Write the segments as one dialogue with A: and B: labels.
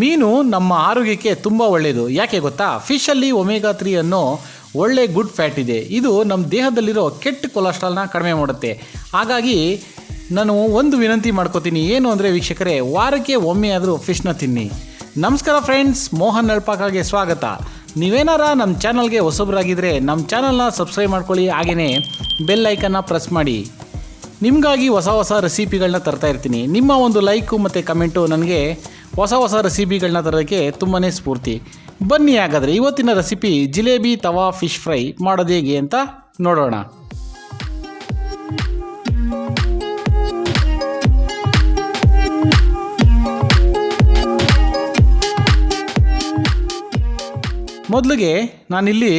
A: ಮೀನು ನಮ್ಮ ಆರೋಗ್ಯಕ್ಕೆ ತುಂಬ ಒಳ್ಳೆಯದು ಯಾಕೆ ಗೊತ್ತಾ? ಫಿಶಲ್ಲಿ ಒಮೇಗಾ ತ್ರೀ ಅನ್ನೋ ಒಳ್ಳೆ ಗುಡ್ ಫ್ಯಾಟ್ ಇದೆ. ಇದು ನಮ್ಮ ದೇಹದಲ್ಲಿರೋ ಕೆಟ್ಟ ಕೊಲೆಸ್ಟ್ರಾಲ್ನ ಕಡಿಮೆ ಮಾಡುತ್ತೆ. ಹಾಗಾಗಿ ನಾನು ಒಂದು ವಿನಂತಿ ಮಾಡ್ಕೋತೀನಿ. ಏನು ಅಂದರೆ ವೀಕ್ಷಕರೇ, ವಾರಕ್ಕೆ ಒಮ್ಮೆ ಆದರೂ ಫಿಶ್ನ ತಿನ್ನಿ. ನಮಸ್ಕಾರ ಫ್ರೆಂಡ್ಸ್ ಮೋಹನ್ ನಳ್ಪಾಕಾಗೆ ಸ್ವಾಗತ. ನೀವೇನಾರ ನಮ್ಮ ಚಾನಲ್ಗೆ ಹೊಸಬರಾಗಿದ್ದರೆ ನಮ್ಮ ಚಾನಲ್ನ ಸಬ್ಸ್ಕ್ರೈಬ್ ಮಾಡ್ಕೊಳ್ಳಿ. ಹಾಗೆಯೇ ಬೆಲ್ ಐಕನ್ನ ಪ್ರೆಸ್ ಮಾಡಿ. ನಿಮಗಾಗಿ ಹೊಸ ಹೊಸ ರೆಸಿಪಿಗಳನ್ನ ತರ್ತಾ ಇರ್ತೀನಿ. ನಿಮ್ಮ ಒಂದು ಲೈಕು ಮತ್ತು ಕಮೆಂಟು ನನಗೆ ಹೊಸ ಹೊಸ ರೆಸಿಪಿಗಳನ್ನ ತರೋದಕ್ಕೆ ತುಂಬಾ ಸ್ಫೂರ್ತಿ. ಬನ್ನಿ ಹಾಗಾದರೆ ಇವತ್ತಿನ recipe jalebi tawa fish fry ಮಾಡೋದು ಹೇಗೆ ಅಂತ ನೋಡೋಣ. ಮೊದಲಿಗೆ ನಾನಿಲ್ಲಿ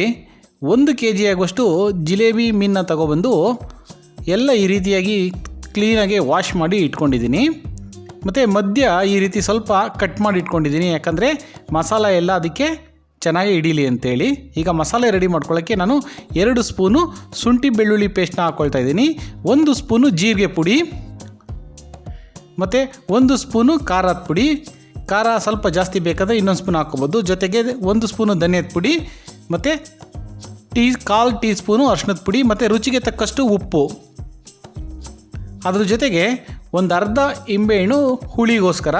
A: ಒಂದು ಕೆ ಜಿ ಆಗುವಷ್ಟು ಜಿಲೇಬಿ ಮೀನನ್ನ ತಗೊಬಂದು ಎಲ್ಲ ಈ ರೀತಿಯಾಗಿ ಕ್ಲೀನಾಗಿ ವಾಶ್ ಮಾಡಿ ಇಟ್ಕೊಂಡಿದ್ದೀನಿ. ಮತ್ತು ಮಧ್ಯ ಈ ರೀತಿ ಸ್ವಲ್ಪ ಕಟ್ ಮಾಡಿ ಇಟ್ಕೊಂಡಿದ್ದೀನಿ ಯಾಕಂದರೆ ಮಸಾಲ ಎಲ್ಲ ಅದಕ್ಕೆ ಚೆನ್ನಾಗಿ ಹಿಡೀಲಿ ಅಂತೇಳಿ. ಈಗ ಮಸಾಲೆ ರೆಡಿ ಮಾಡ್ಕೊಳ್ಳೋಕ್ಕೆ ನಾನು ಎರಡು ಸ್ಪೂನು ಶುಂಠಿ ಬೆಳ್ಳುಳ್ಳಿ ಪೇಸ್ಟ್ನ ಹಾಕ್ಕೊಳ್ತಾ ಇದ್ದೀನಿ. ಒಂದು ಸ್ಪೂನು ಜೀರಿಗೆ ಪುಡಿ, ಮತ್ತು ಒಂದು ಸ್ಪೂನು ಖಾರದ ಪುಡಿ. ಖಾರ ಸ್ವಲ್ಪ ಜಾಸ್ತಿ ಬೇಕಾದರೆ ಇನ್ನೊಂದು ಸ್ಪೂನ್ ಹಾಕ್ಕೊಬೋದು. ಜೊತೆಗೆ ಒಂದು ಸ್ಪೂನು ಧನಿಯದ ಪುಡಿ, ಮತ್ತು ಟೀ, ಕಾಲು ಟೀ ಸ್ಪೂನು ಅರ್ಶಿನದ ಪುಡಿ, ಮತ್ತು ರುಚಿಗೆ ತಕ್ಕಷ್ಟು ಉಪ್ಪು. ಅದ್ರ ಜೊತೆಗೆ ಒಂದು ಅರ್ಧ ಹಿಂಬೆಹಣ್ಣು ಹುಳಿಗೋಸ್ಕರ.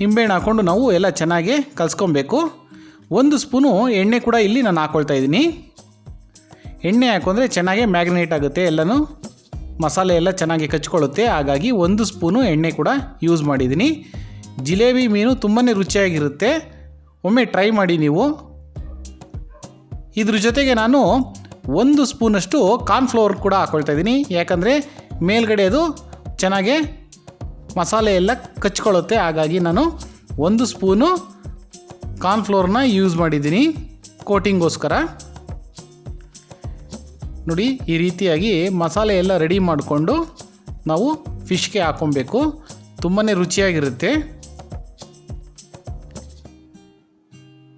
A: ಹಿಂಬೆಹಣ್ಣು ಹಾಕ್ಕೊಂಡು ನಾವು ಎಲ್ಲ ಚೆನ್ನಾಗಿ ಕಲಿಸ್ಕೊಬೇಕು. ಒಂದು ಸ್ಪೂನು ಎಣ್ಣೆ ಕೂಡ ಇಲ್ಲಿ ನಾನು ಹಾಕ್ಕೊಳ್ತಾ ಇದ್ದೀನಿ. ಎಣ್ಣೆ ಹಾಕೊಂಡ್ರೆ ಚೆನ್ನಾಗಿ ಮ್ಯಾಗ್ನೇಟ್ ಆಗುತ್ತೆ ಎಲ್ಲನೂ. ಮಸಾಲೆ ಎಲ್ಲ ಚೆನ್ನಾಗಿ ಕಚ್ಕೊಳ್ಳುತ್ತೆ, ಹಾಗಾಗಿ ಒಂದು ಸ್ಪೂನು ಎಣ್ಣೆ ಕೂಡ ಯೂಸ್ ಮಾಡಿದ್ದೀನಿ. ಜಿಲೇಬಿ ಮೀನು ತುಂಬಾ ರುಚಿಯಾಗಿರುತ್ತೆ. ಒಮ್ಮೆ ಟ್ರೈ ಮಾಡಿ ನೀವು. ಇದ್ರ ಜೊತೆಗೆ ನಾನು ಒಂದು ಸ್ಪೂನಷ್ಟು ಕಾರ್ನ್ಫ್ಲವರ್ ಕೂಡ ಹಾಕ್ಕೊಳ್ತಾ ಇದ್ದೀನಿ. ಯಾಕಂದರೆ ಮೇಲ್ಗಡೆ ಅದು ಚೆನ್ನಾಗಿ ಮಸಾಲೆ ಎಲ್ಲ ಕಚ್ಕೊಳ್ಳುತ್ತೆ. ಹಾಗಾಗಿ ನಾನು ಒಂದು ಸ್ಪೂನು ಕಾರ್ನ್ಫ್ಲೋರ್ನ ಯೂಸ್ ಮಾಡಿದ್ದೀನಿ ಕೋಟಿಂಗೋಸ್ಕರ ನೋಡಿ, ಈ ರೀತಿಯಾಗಿ ಮಸಾಲೆ ಎಲ್ಲ ರೆಡಿ ಮಾಡಿಕೊಂಡು ನಾವು ಫಿಶ್ಗೆ ಹಾಕ್ಕೊಬೇಕು. ತುಂಬಾ ರುಚಿಯಾಗಿರುತ್ತೆ.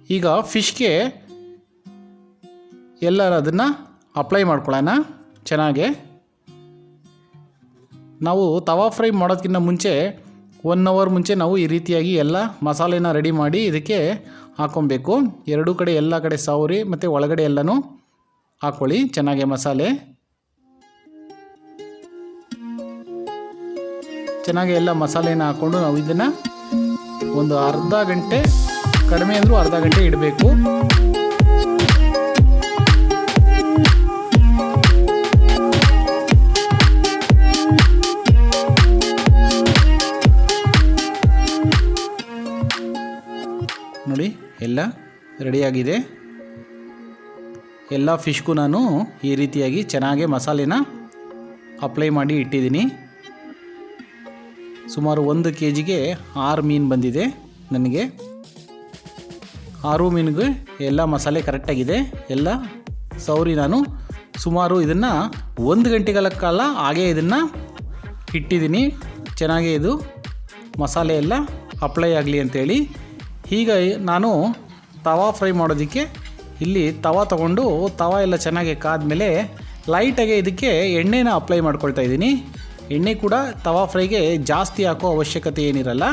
A: ಈಗ ಫಿಶ್ಗೆ ಎಲ್ಲರೂ ಅದನ್ನು ಅಪ್ಲೈ ಮಾಡ್ಕೊಳ್ಳೋಣ. ಚೆನ್ನಾಗೆ. ನಾವು ತವಾ ಫ್ರೈ ಮಾಡೋದಕ್ಕಿಂತ ಮುಂಚೆ ಒನ್ ಅವರ್ ಮುಂಚೆ ನಾವು ಈ ರೀತಿಯಾಗಿ ಎಲ್ಲ ಮಸಾಲೆನ ರೆಡಿ ಮಾಡಿ ಇದಕ್ಕೆ ಹಾಕ್ಕೊಬೇಕು ಎರಡೂ ಕಡೆ ಎಲ್ಲ ಕಡೆ ಸಾವರಿ ಮತ್ತು ಒಳಗಡೆ ಎಲ್ಲನೂ ಹಾಕ್ಕೊಳ್ಳಿ ಚೆನ್ನಾಗೆ ಮಸಾಲೆ. ಚೆನ್ನಾಗಿ ಎಲ್ಲ ಮಸಾಲೆನ ಹಾಕ್ಕೊಂಡು ನಾವು ಇದನ್ನು ಒಂದು ಅರ್ಧ ಗಂಟೆ ಕಡಿಮೆ ಅಂದರೂ ಅರ್ಧ ಗಂಟೆ ಇಡಬೇಕು. ನೋಡಿ, ಎಲ್ಲ ರೆಡಿಯಾಗಿದೆ. ಎಲ್ಲ ಫಿಶ್ಗೂ ನಾನು ಈ ರೀತಿಯಾಗಿ ಚೆನ್ನಾಗಿ ಮಸಾಲೆನ ಅಪ್ಲೈ ಮಾಡಿ ಇಟ್ಟಿದ್ದೀನಿ. ಸುಮಾರು ಒಂದು ಕೆ ಜಿಗೆ ಆರು ಮೀನು ಬಂದಿದೆ ನನಗೆ. ಆರು ಮೀನಿಗೆ ಎಲ್ಲ ಮಸಾಲೆ ಕರೆಕ್ಟಾಗಿದೆ. ಎಲ್ಲ ಸೌರಿ ನಾನು ಸುಮಾರು ಇದನ್ನು ಒಂದು ಗಂಟೆಗಳ ಕಾಲ ಹಾಗೆ ಇದನ್ನು ಇಟ್ಟಿದ್ದೀನಿ. ಚೆನ್ನಾಗಿ ಇದು ಮಸಾಲೆ ಎಲ್ಲ ಅಪ್ಲೈ ಆಗಲಿ ಅಂತೇಳಿ ಈಗ ನಾನು ತವಾ ಫ್ರೈ ಮಾಡೋದಕ್ಕೆ ಇಲ್ಲಿ ತವಾ ತಗೊಂಡು ತವಾ ಎಲ್ಲ ಚೆನ್ನಾಗಿ ಕಾದ್ಮೇಲೆ ಲೈಟಾಗಿ ಇದಕ್ಕೆ ಎಣ್ಣೆನ ಅಪ್ಲೈ ಮಾಡ್ಕೊಳ್ತಾ ಇದ್ದೀನಿ. ಎಣ್ಣೆ ಕೂಡ ತವಾ ಫ್ರೈಗೆ ಜಾಸ್ತಿ ಹಾಕೋ ಅವಶ್ಯಕತೆ ಏನಿರಲ್ಲ.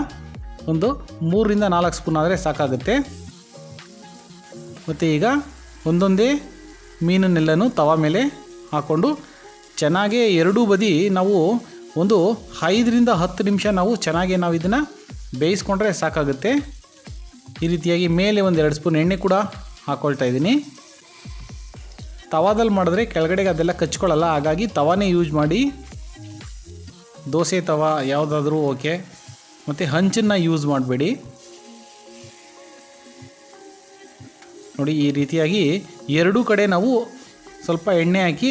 A: ಒಂದು ಮೂರರಿಂದ ನಾಲ್ಕು ಸ್ಪೂನ್ ಆದರೆ ಸಾಕಾಗುತ್ತೆ. ಮತ್ತು ಈಗ ಒಂದೊಂದೇ ಮೀನನ್ನೆಲ್ಲನೂ ತವಾ ಮೇಲೆ ಹಾಕ್ಕೊಂಡು ಚೆನ್ನಾಗಿ ಎರಡೂ ಬದಿ ನಾವು ಒಂದು ಐದರಿಂದ ಹತ್ತು ನಿಮಿಷ ನಾವು ಚೆನ್ನಾಗಿ ನಾವು ಇದನ್ನು ಬೇಯಿಸ್ಕೊಂಡ್ರೆ ಸಾಕಾಗುತ್ತೆ. ಈ ರೀತಿಯಾಗಿ ಮೇಲೆ ಒಂದು ಎರಡು ಸ್ಪೂನ್ ಎಣ್ಣೆ ಕೂಡ ಹಾಕ್ಕೊಳ್ತಾ ಇದ್ದೀನಿ. ತವಾದಲ್ಲಿ ಮಾಡಿದ್ರೆ ಕೆಳಗಡೆಗೆ ಅದೆಲ್ಲ ಕಚ್ಕೊಳ್ಳಲ್ಲ, ಹಾಗಾಗಿ ತವಾನೇ ಯೂಸ್ ಮಾಡಿ. ದೋಸೆ ತವಾ ಯಾವುದಾದ್ರೂ ಓಕೆ ಮತ್ತು ಹಂಚನ್ನು ಯೂಸ್ ಮಾಡಬೇಡಿ. ನೋಡಿ, ಈ ರೀತಿಯಾಗಿ ಎರಡೂ ಕಡೆ ನಾವು ಸ್ವಲ್ಪ ಎಣ್ಣೆ ಹಾಕಿ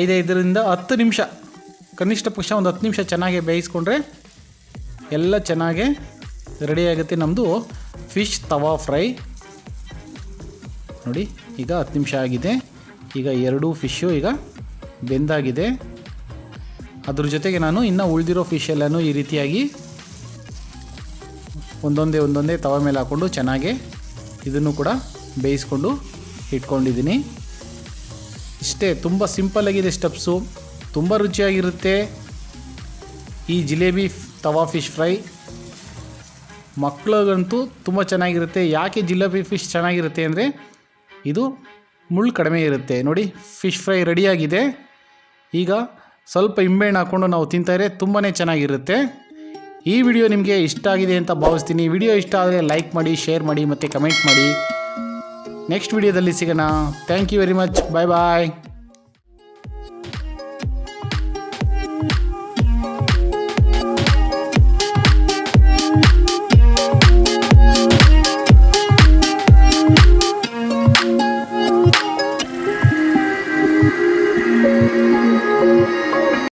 A: ಐದೈದರಿಂದ ಹತ್ತು ನಿಮಿಷ, ಕನಿಷ್ಠ ಪಕ್ಷ ಒಂದು ಹತ್ತು ನಿಮಿಷ ಚೆನ್ನಾಗಿ ಬೇಯಿಸ್ಕೊಂಡ್ರೆ ಎಲ್ಲ ಚೆನ್ನಾಗೆ ರೆಡಿ ಆಗುತ್ತೆ ನಮ್ಮದು ಫಿಶ್ ತವಾ ಫ್ರೈ ನೋಡಿ, ಈಗ ಹತ್ತು ನಿಮಿಷ ಆಗಿದೆ. ಈಗ ಎರಡೂ ಫಿಶ್ಶು ಈಗ ಬೆಂದಾಗಿದೆ. ಅದ್ರ ಜೊತೆಗೆ ನಾನು ಇನ್ನೂ ಉಳಿದಿರೋ ಫಿಶ್ ಎಲ್ಲನೂ ಈ ರೀತಿಯಾಗಿ ಒಂದೊಂದೇ ಒಂದೊಂದೇ ತವ ಮೇಲೆ ಹಾಕ್ಕೊಂಡು ಚೆನ್ನಾಗಿ ಇದನ್ನು ಕೂಡ ಬೇಯಿಸ್ಕೊಂಡು ಇಟ್ಕೊಂಡಿದ್ದೀನಿ. ಇಷ್ಟೇ, ತುಂಬ ಸಿಂಪಲ್ಲಾಗಿದೆ ಸ್ಟೆಪ್ಸು ತುಂಬ ರುಚಿಯಾಗಿರುತ್ತೆ. ಈ ಜಿಲೇಬಿ ತವಾ ಫಿಶ್ ಫ್ರೈ ಮಕ್ಕಳಿಗಂತೂ ತುಂಬ ಚೆನ್ನಾಗಿರುತ್ತೆ. ಯಾಕೆ ಜಿಲೇಬಿ ಫಿಶ್ ಚೆನ್ನಾಗಿರುತ್ತೆ ಅಂದರೆ ಇದು ಮುಳ್ಳು ಕಡಿಮೆ ಇರುತ್ತೆ. ನೋಡಿ ಫಿಶ್ ಫ್ರೈ ರೆಡಿಯಾಗಿದೆ ಈಗ ಸ್ವಲ್ಪ ಇಂಬೆಣ್ಣು ಹಾಕ್ಕೊಂಡು ನಾವು ತಿಂತಾರೆ ತುಂಬಾ ಚೆನ್ನಾಗಿರುತ್ತೆ. ಈ ವಿಡಿಯೋ ನಿಮಗೆ ಇಷ್ಟ ಆಗಿದೆ ಅಂತ ಭಾವಿಸ್ತೀನಿ. ವಿಡಿಯೋ ಇಷ್ಟ ಆದರೆ ಲೈಕ್ ಮಾಡಿ ಶೇರ್ ಮಾಡಿ ಮತ್ತು ಕಮೆಂಟ್ ಮಾಡಿ. ನೆಕ್ಸ್ಟ್ ವಿಡಿಯೋದಲ್ಲಿ ಸಿಗೋಣ. Thank you very much bye bye